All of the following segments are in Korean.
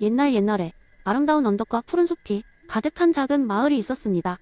옛날 옛날에 아름다운 언덕과 푸른 숲이 가득한 작은 마을이 있었습니다.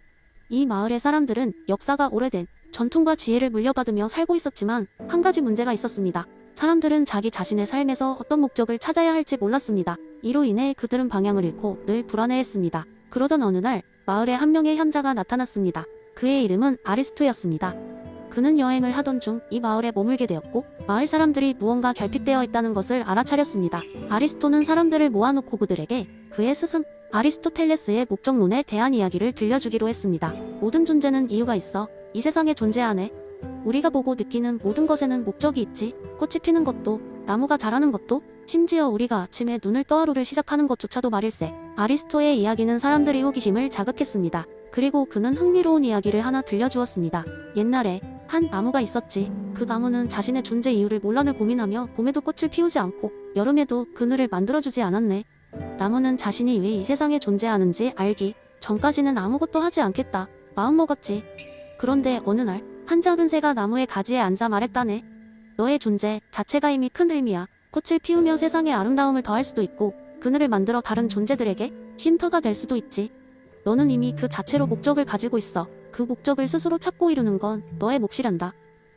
이 마을의 사람들은 역사가 오래된 전통과 지혜를 물려받으며 살고 있었지만 한 가지 문제가 있었습니다. 사람들은 자기 자신의 삶에서 어떤 목적을 찾아야 할지 몰랐습니다. 이로 인해 그들은 방향을 잃고 늘 불안해했습니다. 그러던 어느 날 마을에 한 명의 현자가 나타났습니다. 그의 이름은 아리스토였습니다. 그는 여행을 하던 중 이 마을에 머물게 되었고 마을 사람들이 무언가 결핍되어 있다는 것을 알아차렸습니다. 아리스토는 사람들을 모아놓고 그들에게 그의 스승 아리스토텔레스의 목적론에 대한 이야기를 들려주기로 했습니다. 모든 존재는 이유가 있어 이 세상에 존재하네. 우리가 보고 느끼는 모든 것에는 목적이 있지. 꽃이 피는 것도, 나무가 자라는 것도, 심지어 우리가 아침에 눈을 떠 하루를 시작하는 것조차도 말일세. 아리스토의 이야기는 사람들의 호기심을 자극했습니다. 그리고 그는 흥미로운 이야기를 하나 들려주었습니다. 옛날에 한 나무가 있었지. 그 나무는 자신의 존재 이유를 몰라내 고민하며 봄에도 꽃을 피우지 않고 여름에도 그늘을 만들어주지 않았네. 나무는 자신이 왜 이 세상에 존재하는지 알기 전까지는 아무것도 하지 않겠다. 마음먹었지. 그런데 어느 날 한 작은 새가 나무의 가지에 앉아 말했다네. 너의 존재 자체가 이미 큰 의미야. 꽃을 피우며 세상의 아름다움을 더할 수도 있고 그늘을 만들어 다른 존재들에게 쉼터가 될 수도 있지. 너는 이미 그 자체로 목적을 가지고 있어. 그 목적을 스스로 찾고 이루는 건 너의 몫이란다.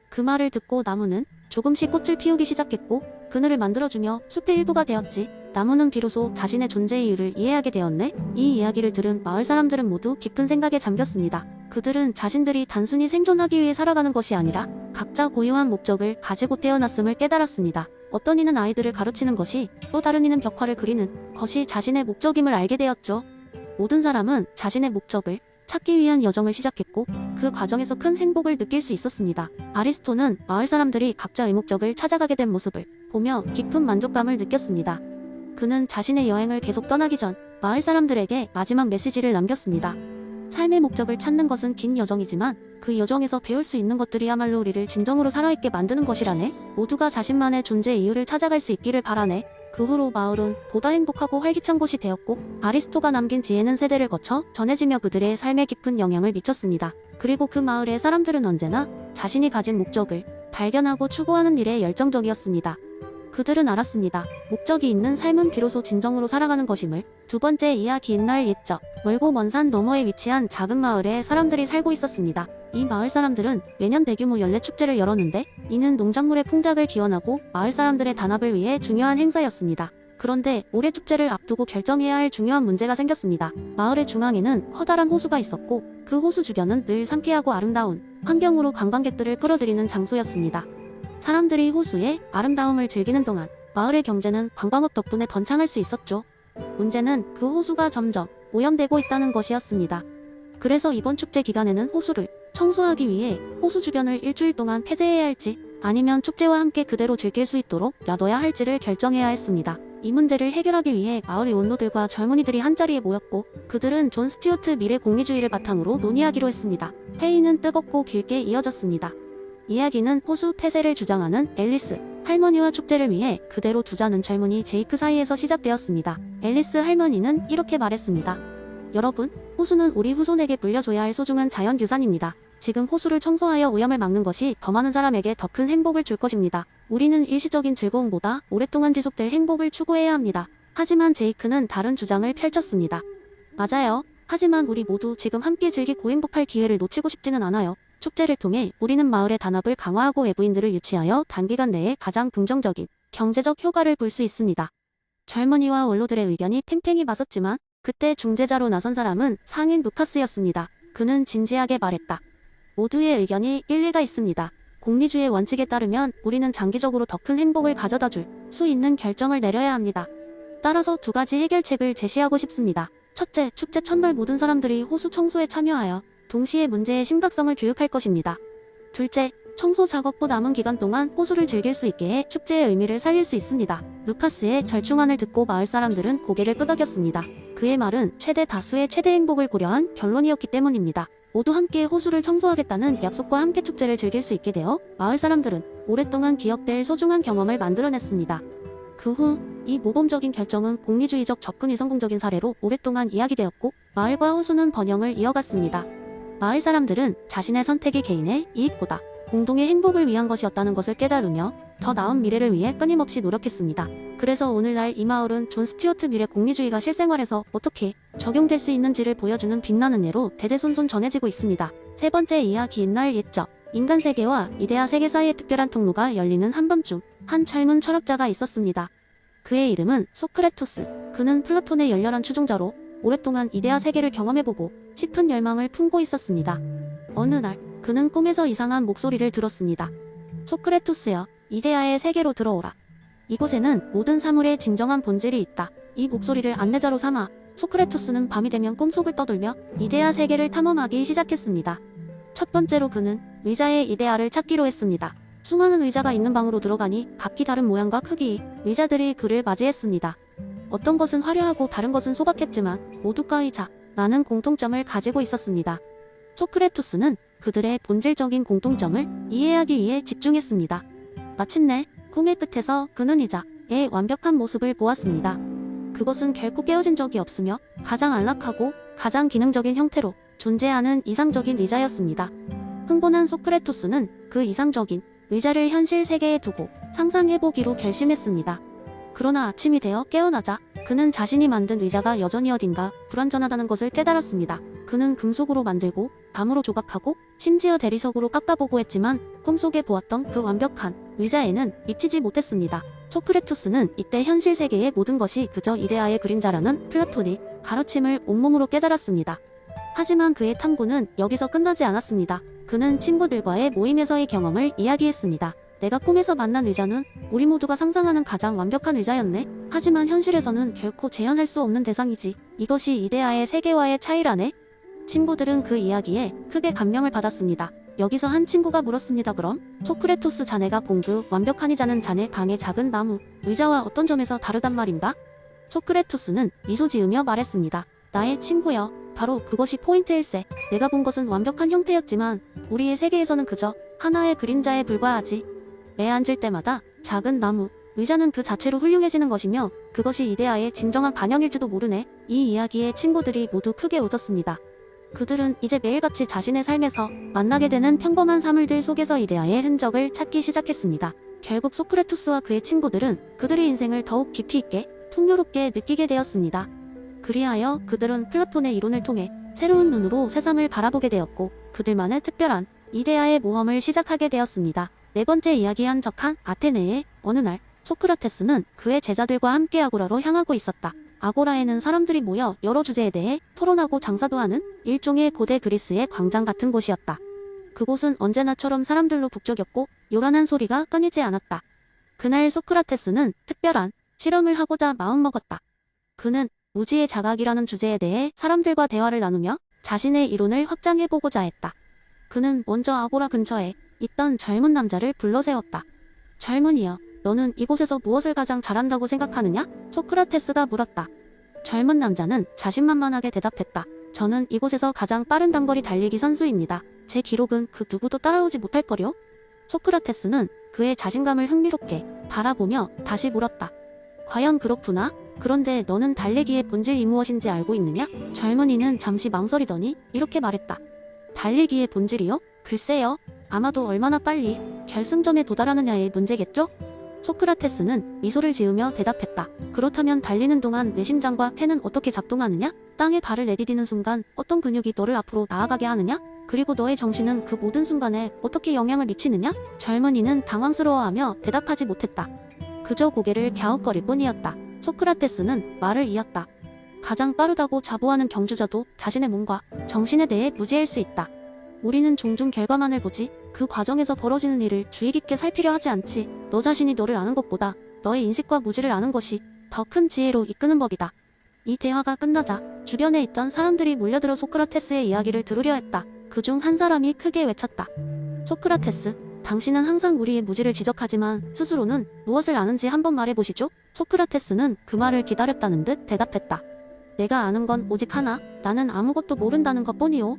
그 말을 듣고 나무는 조금씩 꽃을 피우기 시작했고 그늘을 만들어주며 숲의 일부가 되었지. 나무는 비로소 자신의 존재 이유를 이해하게 되었네. 이 이야기를 들은 마을 사람들은 모두 깊은 생각에 잠겼습니다. 그들은 자신들이 단순히 생존하기 위해 살아가는 것이 아니라 각자 고유한 목적을 가지고 태어났음을 깨달았습니다. 어떤 이는 아이들을 가르치는 것이 또 다른 이는 벽화를 그리는 것이 자신의 목적임을 알게 되었죠. 모든 사람은 자신의 목적을 찾기 위한 여정을 시작했고 그 과정에서 큰 행복을 느낄 수 있었습니다. 아리스토는 마을 사람들이 각자의 목적을 찾아가게 된 모습을 보며 깊은 만족감을 느꼈습니다. 그는 자신의 여행을 계속 떠나기 전 마을 사람들에게 마지막 메시지를 남겼습니다. 삶의 목적을 찾는 것은 긴 여정이지만 그 여정에서 배울 수 있는 것들이야말로 우리를 진정으로 살아있게 만드는 것이라네. 모두가 자신만의 존재 이유를 찾아갈 수 있기를 바라네. 그 후로 마을은 보다 행복하고 활기찬 곳이 되었고 아리스토가 남긴 지혜는 세대를 거쳐 전해지며 그들의 삶에 깊은 영향을 미쳤습니다. 그리고 그 마을의 사람들은 언제나 자신이 가진 목적을 발견하고 추구하는 일에 열정적이었습니다. 그들은 알았습니다. 목적이 있는 삶은 비로소 진정으로 살아가는 것임을. 두 번째 이야 긴날 옛적 멀고 먼 산 너머에 위치한 작은 마을에 사람들이 살고 있었습니다. 이 마을 사람들은 매년 대규모 연례 축제를 열었는데 이는 농작물의 풍작을 기원하고 마을 사람들의 단합을 위해 중요한 행사였습니다. 그런데 올해 축제를 앞두고 결정해야 할 중요한 문제가 생겼습니다. 마을의 중앙에는 커다란 호수가 있었고 그 호수 주변은 늘 상쾌하고 아름다운 환경으로 관광객들을 끌어들이는 장소였습니다. 사람들이 호수의 아름다움을 즐기는 동안 마을의 경제는 관광업 덕분에 번창할 수 있었죠. 문제는 그 호수가 점점 오염되고 있다는 것이었습니다. 그래서 이번 축제 기간에는 호수를 청소하기 위해 호수 주변을 일주일 동안 폐쇄해야 할지 아니면 축제와 함께 그대로 즐길 수 있도록 놔둬야 할지를 결정해야 했습니다. 이 문제를 해결하기 위해 마을의 원로들과 젊은이들이 한자리에 모였고 그들은 존 스튜어트 미래 공리주의를 바탕으로 논의하기로 했습니다. 회의는 뜨겁고 길게 이어졌습니다. 이야기는 호수 폐쇄를 주장하는 앨리스 할머니와 축제를 위해 그대로 두자는 젊은이 제이크 사이에서 시작되었습니다. 앨리스 할머니는 이렇게 말했습니다. 여러분, 호수는 우리 후손에게 물려줘야 할 소중한 자연유산입니다. 지금 호수를 청소하여 오염을 막는 것이 더 많은 사람에게 더 큰 행복을 줄 것입니다. 우리는 일시적인 즐거움보다 오랫동안 지속될 행복을 추구해야 합니다. 하지만 제이크는 다른 주장을 펼쳤습니다. 맞아요. 하지만 우리 모두 지금 함께 즐기고 행복할 기회를 놓치고 싶지는 않아요. 축제를 통해 우리는 마을의 단합을 강화하고 외부인들을 유치하여 단기간 내에 가장 긍정적인 경제적 효과를 볼 수 있습니다. 젊은이와 원로들의 의견이 팽팽히 맞섰지만 그때 중재자로 나선 사람은 상인 루카스였습니다. 그는 진지하게 말했다. 모두의 의견이 일리가 있습니다. 공리주의 원칙에 따르면 우리는 장기적으로 더 큰 행복을 가져다 줄 수 있는 결정을 내려야 합니다. 따라서 두 가지 해결책을 제시하고 싶습니다. 첫째, 축제 첫날 모든 사람들이 호수 청소에 참여하여 동시에 문제의 심각성을 교육할 것입니다. 둘째, 청소 작업 후 남은 기간 동안 호수를 즐길 수 있게 해 축제의 의미를 살릴 수 있습니다. 루카스의 절충안을 듣고 마을 사람들은 고개를 끄덕였습니다. 그의 말은 최대 다수의 최대 행복을 고려한 결론이었기 때문입니다. 모두 함께 호수를 청소하겠다는 약속과 함께 축제를 즐길 수 있게 되어 마을 사람들은 오랫동안 기억될 소중한 경험을 만들어냈습니다. 그 후 이 모범적인 결정은 공리주의적 접근이 성공적인 사례로 오랫동안 이야기되었고 마을과 호수는 번영을 이어갔습니다. 마을 사람들은 자신의 선택이 개인의 이익보다 공동의 행복을 위한 것이었다는 것을 깨달으며 더 나은 미래를 위해 끊임없이 노력했습니다. 그래서 오늘날 이 마을은 존 스튜어트 미래 공리주의가 실생활에서 어떻게 적용될 수 있는지를 보여주는 빛나는 예로 대대손손 전해지고 있습니다. 세 번째 이야기 옛날 옛적 인간 세계와 이데아 세계 사이의 특별한 통로가 열리는 한밤중 한 젊은 철학자가 있었습니다. 그의 이름은 소크레토스. 그는 플라톤의 열렬한 추종자로 오랫동안 이데아 세계를 경험해보고 싶은 열망을 품고 있었습니다. 어느 날 그는 꿈에서 이상한 목소리를 들었습니다. 소크레토스여, 이데아의 세계로 들어오라. 이곳에는 모든 사물의 진정한 본질이 있다. 이 목소리를 안내자로 삼아 소크레토스는 밤이 되면 꿈속을 떠돌며 이데아 세계를 탐험하기 시작했습니다. 첫 번째로 그는 의자의 이데아를 찾기로 했습니다. 수많은 의자가 있는 방으로 들어가니 각기 다른 모양과 크기의 의자들이 그를 맞이했습니다. 어떤 것은 화려하고 다른 것은 소박했지만 모두가 의자, 라는 공통점을 가지고 있었습니다. 소크레토스는 그들의 본질적인 공통점을 이해하기 위해 집중했습니다. 마침내 꿈의 끝에서 그는 의자의 완벽한 모습을 보았습니다. 그것은 결코 깨어진 적이 없으며 가장 안락하고 가장 기능적인 형태로 존재하는 이상적인 의자였습니다. 흥분한 소크레토스는 그 이상적인 의자를 현실 세계에 두고 상상해보기로 결심했습니다. 그러나 아침이 되어 깨어나자 그는 자신이 만든 의자가 여전히 어딘가 불완전하다는 것을 깨달았습니다. 그는 금속으로 만들고 나무로 조각하고 심지어 대리석으로 깎아보고 했지만 꿈속에 보았던 그 완벽한 의자에는 미치지 못했습니다. 소크레토스는 이때 현실 세계의 모든 것이 그저 이데아의 그림자라는 플라톤의 가르침을 온몸으로 깨달았습니다. 하지만 그의 탐구는 여기서 끝나지 않았습니다. 그는 친구들과의 모임에서의 경험을 이야기했습니다. 내가 꿈에서 만난 의자는 우리 모두가 상상하는 가장 완벽한 의자였네. 하지만 현실에서는 결코 재현할 수 없는 대상이지. 이것이 이데아의 세계와의 차이라네. 친구들은 그 이야기에 크게 감명을 받았습니다. 여기서 한 친구가 물었습니다. 그럼 소크레토스 자네가 본 그 완벽한 의자는 자네 방의 작은 나무 의자와 어떤 점에서 다르단 말인가? 소크레토스는 미소 지으며 말했습니다. 나의 친구여. 바로 그것이 포인트일세. 내가 본 것은 완벽한 형태였지만 우리의 세계에서는 그저 하나의 그림자에 불과하지. 매 앉을 때마다 작은 나무, 의자는 그 자체로 훌륭해지는 것이며 그것이 이데아의 진정한 반영일지도 모르네. 이 이야기에 친구들이 모두 크게 웃었습니다. 그들은 이제 매일같이 자신의 삶에서 만나게 되는 평범한 사물들 속에서 이데아의 흔적을 찾기 시작했습니다. 결국 소크레토스와 그의 친구들은 그들의 인생을 더욱 깊이 있게 풍요롭게 느끼게 되었습니다. 그리하여 그들은 플라톤의 이론을 통해 새로운 눈으로 세상을 바라보게 되었고 그들만의 특별한 이데아의 모험을 시작하게 되었습니다. 네 번째 이야기 한 적한 아테네의 어느 날 소크라테스는 그의 제자들과 함께 아고라로 향하고 있었다. 아고라에는 사람들이 모여 여러 주제에 대해 토론하고 장사도 하는 일종의 고대 그리스의 광장 같은 곳이었다. 그곳은 언제나처럼 사람들로 북적였고 요란한 소리가 끊이지 않았다. 그날 소크라테스는 특별한 실험을 하고자 마음먹었다. 그는 무지의 자각이라는 주제에 대해 사람들과 대화를 나누며 자신의 이론을 확장해보고자 했다. 그는 먼저 아고라 근처에 있던 젊은 남자를 불러세웠다. 젊은이여, 너는 이곳에서 무엇을 가장 잘한다고 생각하느냐? 소크라테스가 물었다. 젊은 남자는 자신만만하게 대답했다. 저는 이곳에서 가장 빠른 단거리 달리기 선수입니다. 제 기록은 그 누구도 따라오지 못할걸요? 소크라테스는 그의 자신감을 흥미롭게 바라보며 다시 물었다. 과연 그렇구나? 그런데 너는 달리기의 본질이 무엇인지 알고 있느냐? 젊은이는 잠시 망설이더니 이렇게 말했다. 달리기의 본질이요? 글쎄요. 아마도 얼마나 빨리 결승점에 도달하느냐의 문제겠죠? 소크라테스는 미소를 지으며 대답했다. 그렇다면 달리는 동안 내 심장과 폐는 어떻게 작동하느냐? 땅에 발을 내디디는 순간 어떤 근육이 너를 앞으로 나아가게 하느냐? 그리고 너의 정신은 그 모든 순간에 어떻게 영향을 미치느냐? 젊은이는 당황스러워하며 대답하지 못했다. 그저 고개를 갸웃거릴 뿐이었다. 소크라테스는 말을 이었다. 가장 빠르다고 자부하는 경주자도 자신의 몸과 정신에 대해 무지할 수 있다. 우리는 종종 결과만을 보지 그 과정에서 벌어지는 일을 주의 깊게 살피려 하지 않지. 너 자신이 너를 아는 것보다 너의 인식과 무지를 아는 것이 더 큰 지혜로 이끄는 법이다. 이 대화가 끝나자 주변에 있던 사람들이 몰려들어 소크라테스의 이야기를 들으려 했다. 그중 한 사람이 크게 외쳤다. 소크라테스, 당신은 항상 우리의 무지를 지적하지만 스스로는 무엇을 아는지 한번 말해보시죠? 소크라테스는 그 말을 기다렸다는 듯 대답했다. 내가 아는 건 오직 하나, 나는 아무것도 모른다는 것 뿐이오.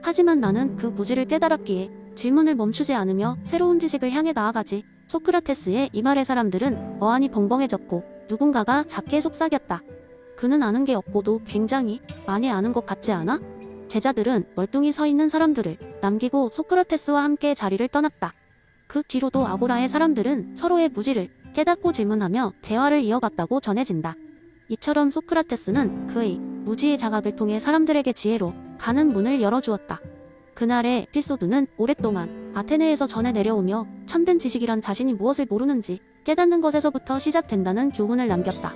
하지만 나는 그 무지를 깨달았기에 질문을 멈추지 않으며 새로운 지식을 향해 나아가지. 소크라테스의 이 말에 사람들은 어안이 벙벙해졌고 누군가가 작게 속삭였다. 그는 아는 게 없고도 굉장히 많이 아는 것 같지 않아? 제자들은 멀뚱히 서 있는 사람들을 남기고 소크라테스와 함께 자리를 떠났다. 그 뒤로도 아고라의 사람들은 서로의 무지를 깨닫고 질문하며 대화를 이어갔다고 전해진다. 이처럼 소크라테스는 그의 무지의 자각을 통해 사람들에게 지혜로 가는 문을 열어주었다. 그날의 에피소드는 오랫동안 아테네에서 전해 내려오며 참된 지식이란 자신이 무엇을 모르는지 깨닫는 것에서부터 시작된다는 교훈을 남겼다.